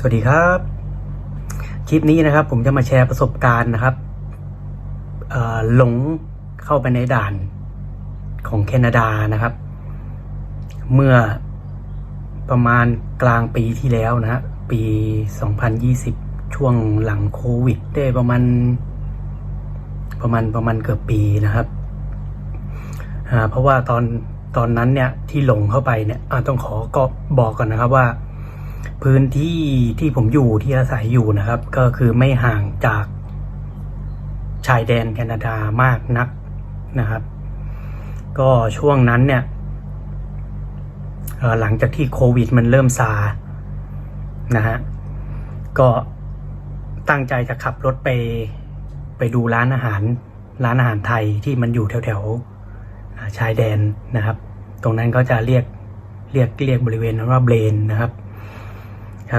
สวัสดีครับ คลิปนี้นะครับ ผมจะมาแชร์ประสบการณ์นะครับหลงเข้าไปในด่านของแคนาดานะครับ เมื่อประมาณกลางปีที่แล้วนะฮะปี 2020 ช่วงหลังโควิด ได้ประมาณ ประมาณประมาณเกือบปีนะครับเพราะว่าตอนตอนนั้นเนี่ยที่หลงเข้าไปเนี่ยต้องขอก็บอกก่อนนะครับว่า พื้นที่ที่ผมอยู่ที่อาศัยอยู่นะครับ ก็คือไม่ห่างจากชายแดนแคนาดามากนักนะครับ ก็ช่วงนั้นเนี่ยหลังจากที่โควิดมันเริ่มซานะฮะก็ตั้งใจจะขับรถไปไปดูร้านอาหารร้านอาหารไทยที่มันอยู่แถวแถวๆชายแดนนะครับ ตรงนั้นก็จะเรียกเรียกเรียกบริเวณนั้นว่าเบรนนะครับ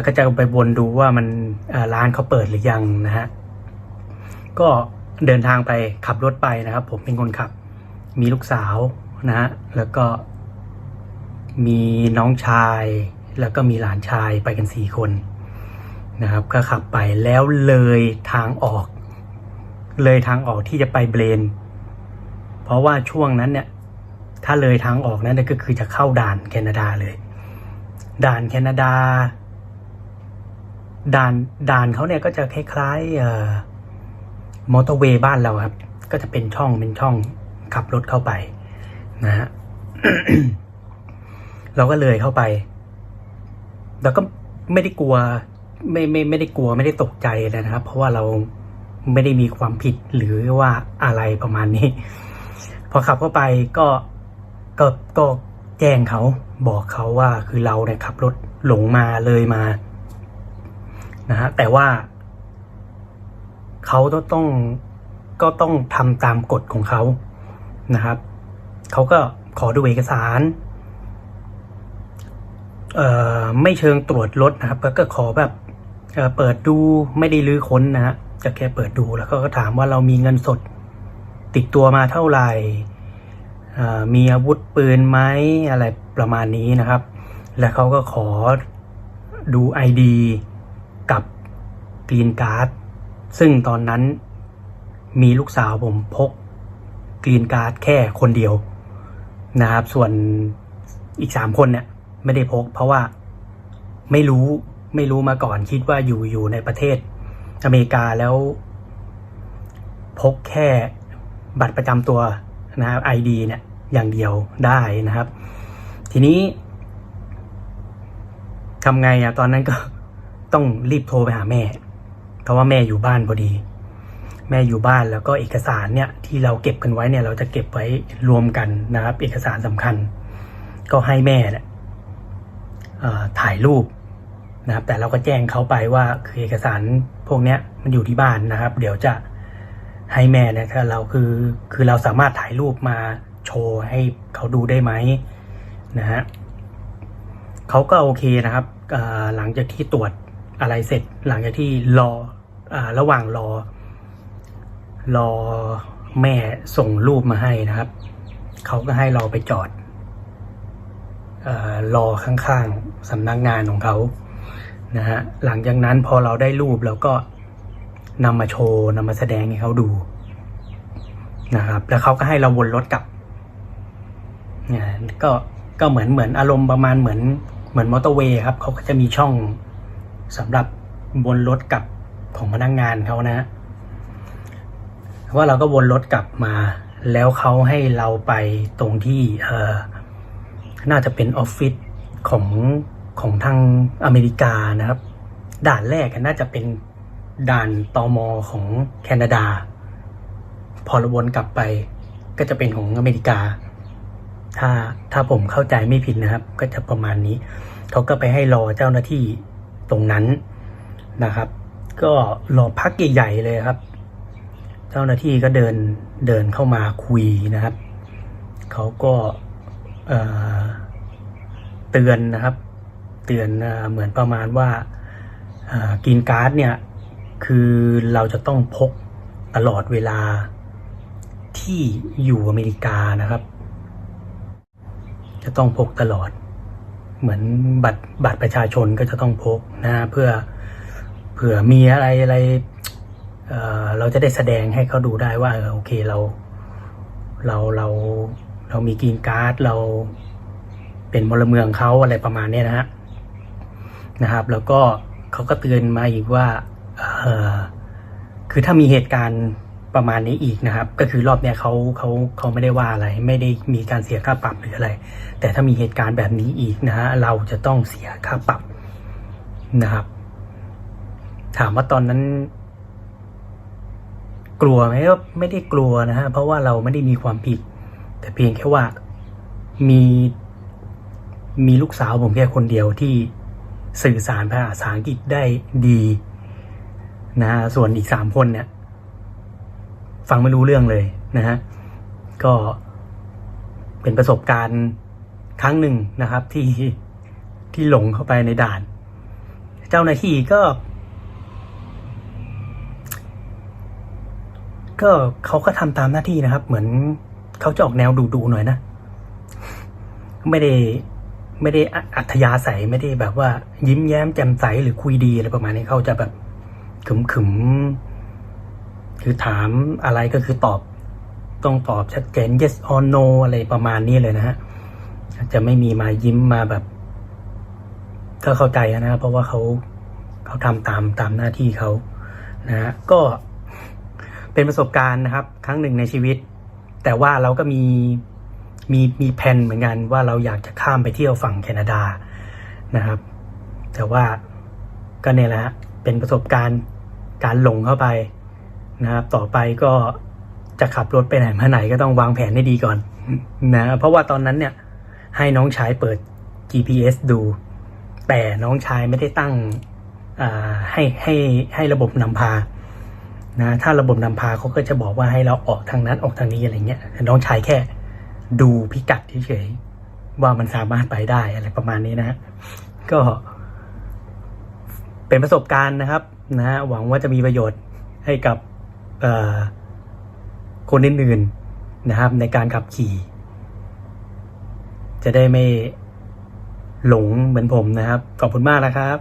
ก็จะไปวนดูว่ามันร้านเขาเปิดหรือยังนะฮะก็เดินทางไปขับรถไปนะครับ ผมเป็นคนขับ มีลูกสาวนะฮะแล้วก็มีน้องชาย แล้วก็มีหลานชายไปกันสี่คนนะครับ ก็ขับไปแล้วเลยทางออก เลยทางออกที่จะไปเบรน เพราะว่าช่วงนั้นเนี่ย ถ้าเลยทางออกนั้นก็คือจะเข้าด่านแคนาดาเลย ด่านแคนาดา ด่านด่านเขาเนี่ยก็จะคล้ายๆมอเตอร์เวย์บ้านเราครับ ก็จะเป็นช่องเป็นช่องขับรถเข้าไปนะฮะเราก็เลยเข้าไปแล้วก็ไม่ได้กลัว ไม่ไม่ไม่ได้กลัวไม่ได้ตกใจเลยนะครับ เพราะว่าเราไม่ได้มีความผิดหรือว่าอะไรประมาณนี้ พอขับเข้าไปก็ก็ก็แจ้งเขาบอกเขาว่าคือเราเนี่ยขับรถหลงมาเลยมา นะฮะแต่ว่าเขาต้องต้องก็ต้องทำตามกฎของเขานะครับเขาก็ขอดูเอกสารเอ่อไม่เชิงตรวจรถนะครับก็ขอแบบเเปิดดูไม่ได้ลื้อค้นนะฮะจะแค่เปิดดูแล้วก็ก็ถามว่าเรามีเงินสด ติดตัวมาเท่าไหร่มีอาวุธปืนไหมอะไรประมาณนี้นะครับ แล้วเขาก็ขอดู ID กับกรีนการ์ดซึ่งตอนนั้นมีลูกสาวผมพกกรีนการ์ดแค่คนเดียวนะครับ ส่วนอีกสามคนเนี่ยไม่ได้พก เพราะว่าไม่รู้ไม่รู้มาก่อนคิดว่าอยู่อยู่ในประเทศอเมริกาแล้ว พกแค่บัตรประจำตัวนะครับ ID เนี่ยอย่างเดียวได้นะครับ ทีนี้ทำไงอะตอนนั้นก็ ต้องรีบโทรไปหาแม่ เพราะว่าแม่อยู่บ้านพอดี แม่อยู่บ้านแล้วก็เอกสารเนี่ยที่เราเก็บกันไว้เนี่ย เราจะเก็บไว้รวมกันนะครับ เอกสารสำคัญ ก็ให้แม่เนี่ยถ่ายรูปนะครับ แต่เราก็แจ้งเขาไปว่าคือเอกสารพวกเนี้ยมันอยู่ที่บ้านนะครับ เดี๋ยวจะให้แม่เนี่ยถ้าเราคือคือเราสามารถถ่ายรูปมาโชว์ให้เขาดูได้ไหมนะฮะเขาก็โอเคนะครับหลังจากที่ตรวจ อะไรเสร็จหลังจากที่รออาระหว่างรอ รอแม่ส่งรูปมาให้นะครับ เขาก็ให้เราไปจอดออรอข้างๆสำนักงานของเขานะฮะหลังจากนั้นพอเราได้รูปเราก็นำมาโชว์นำมาแสดงให้เขาดูนะครับ แล้วเขาก็ให้เราวนรถกลับเนี่ยก็ก็เหมือนเหมือนอารมณ์ประมาณเหมือนเหมือนมอเตอร์เวย์ครับเขาก็จะมีช่อง สำหรับวนรถกลับของพนักงงานเขานะฮะว่าเราก็วนรถกลับมา แล้วเขาให้เราไปตรงที่เออน่าจะเป็นออฟฟิศของของทางอเมริกานะครับ ด่านแรกน่าจะเป็นด่านตอมอของแคนาดา พอเราวนกลับไปก็จะเป็นของอเมริกา ถ้าถ้าผมเข้าใจไม่ผิดนะครับ ก็จะประมาณนี้ เขาก็ไปให้รอเจ้าหน้าที่ ตรงนั้นนะครับ ก็รอพักใหญ่ๆเลยครับ เจ้าหน้าที่ก็เดินเดินเข้ามาคุยนะครับเขาก็เอ่อเตือนนะครับ เตือนเอเหมือนประมาณว่ากินการ์ดเนี่ยคือเราจะต้องพกตลอดเวลาที่อยู่อเมริกานะครับ จะต้องพกตลอด เหมือนบัตรบัตรประชาชนก็จะต้องพกนะเพื่อเผื่อมีอะไรอะไรเเราจะได้แสดงให้เขาดูได้ว่าโอเคเราเราเราเรามีกรีนการ์ดเราเป็นพลเมืองเขาอะไรประมาณนี้นะฮะนะครับ แล้วก็เขาก็เตือนมาอีกว่าคือถ้ามีเหตุการณ์ ประมาณนี้อีกนะครับ ก็คือรอบเนี้ยเขาเขาเขาไม่ได้ว่าอะไร ไม่ได้มีการเสียค่าปรับหรืออะไร แต่ถ้ามีเหตุการณ์แบบนี้อีกนะฮะเราจะต้องเสียค่าปรับนะครับ ถามว่าตอนนั้น กลัวไหมก็ไม่ได้กลัวนะฮะเพราะว่าเราไม่ได้มีความผิด แต่เพียงแค่ว่ามีมีลูกสาวผมแค่คนเดียวที่สื่อสารภาษาอังกฤษได้ดีนะฮะส่วนอีกสามคนเนี่ย ฟังไม่รู้เรื่องเลยนะฮะก็เป็นประสบการณ์ครั้งหนึ่งนะครับ ที่ที่หลงเข้าไปในด่าน เจ้าหน้าที่ก็ ก็เขาก็ทำตามหน้าที่นะครับ เหมือนเขาจะออกแนวดุดูๆหน่อยนะ ไม่ได้ไม่ได้อัธยาศัยไม่ได้แบบว่า ยิ้มแย้มแจ่มใสหรือคุยดีอะไรประมาณนี้เขาจะแบบขึมขึม คือถามอะไรก็คือตอบต้องตอบชัดเจน yes or no อะไรประมาณนี้เลยนะฮะจะไม่มีมายิ้มมาแบบก็เข้าใจนะ เพราะว่าเขาเขาทำตามตามหน้าที่เขานะฮะก็เป็นประสบการณ์นะครับ ครั้งหนึ่งในชีวิต แต่ว่าเราก็มีมีมีแผนเหมือนกันว่าเราอยากจะข้ามไปเที่ยวฝั่งแคนาดานะครับ แต่ว่าก็เนี่ยแหละฮะเป็นประสบการณ์การหลงเข้าไป นะครับต่อไปก็จะขับรถไปไหนมาไหนก็ต้องวางแผนให้ดีก่อนนะเพราะว่าตอนนั้นเนี่ยให้น้องชายเปิด GPS ดู แต่น้องชายไม่ได้ตั้งให้ให้ให้ระบบนำพานะถ้าระบบนำพาเขาก็จะบอกว่าให้เราออกทางนั้นออกทางนี้อะไรเงี้ยน้องชายแค่ดูพิกัดเฉยๆว่ามันสามารถไปได้อะไรประมาณนี้นะฮะก็เป็นประสบการณ์นะครับนะฮะหวังว่าจะมีประโยชน์ให้กับ คนอื่นๆนะครับ ในการขับขี่ จะได้ไม่หลงเหมือนผมนะครับ ขอบคุณมากนะครับ